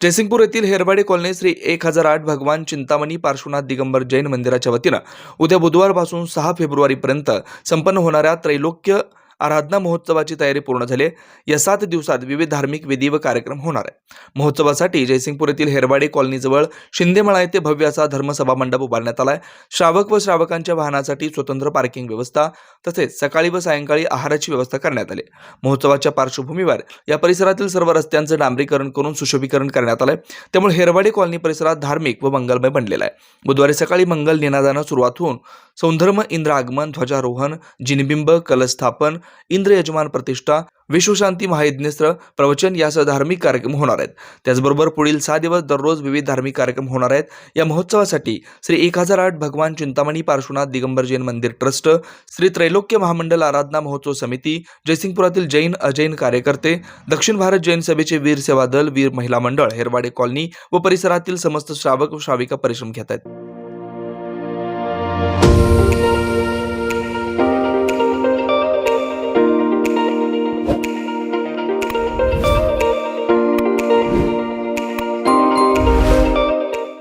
जयसिंगपूर येथील हेरवाडे कॉलनी श्री एक हजार आठ भगवान चिंतामणी पार्श्वनाथ दिगंबर जैन मंदिराच्या वतीनं उद्या बुधवारपासून सहा फेब्रुवारीपर्यंत संपन्न होणाऱ्या त्रैलोक्य आराधना महोत्सवाची तयारी पूर्ण झाली आहे. या सात दिवसात विविध धार्मिक विधी व कार्यक्रम होणार आहे महोत्सवासाठी जयसिंगपूर येथील हेरवाडे कॉलनीजवळ शिंदेमळा येथे भव्य असा धर्मसभा मंडप उभारण्यात आला आहे. श्रावक व श्रावकांच्या वाहनासाठी स्वतंत्र पार्किंग व्यवस्था तसेच सकाळी व सायंकाळी आहाराची व्यवस्था करण्यात आली. महोत्सवाच्या पार्श्वभूमीवर या परिसरातील सर्व रस्त्यांचं डांबरीकरण करून सुशोभीकरण करण्यात आलंय. त्यामुळे हेरवाडी कॉलनी परिसरात धार्मिक व मंगलमय बनलेला आहे. बुधवारी सकाळी मंगल निनादानं सुरुवात होऊन सौंधर्म इंद्र आगमन ध्वजारोहण जिनबिंब कलस्थापन इंद्र यजमान प्रतिष्ठा विश्वशांती महायज्ञस्त्र प्रवचन यासह धार्मिक कार्यक्रम होणार आहेत. त्याचबरोबर पुढील सहा दिवस दररोज विविध धार्मिक कार्यक्रम होणार आहेत. या महोत्सवासाठी श्री एक हजार आठ भगवान चिंतामणी पार्श्वनाथ दिगंबर जैन मंदिर ट्रस्ट श्री त्रैलोक्य महामंडल आराधना महोत्सव समिती जयसिंगपुरातील जैन अजैन कार्यकर्ते दक्षिण भारत जैन सभेचे वीर सेवा दल वीर महिला मंडळ हेरवाडे कॉलनी व परिसरातील समस्त श्रावक व श्राविका परिश्रम घेत आहेत.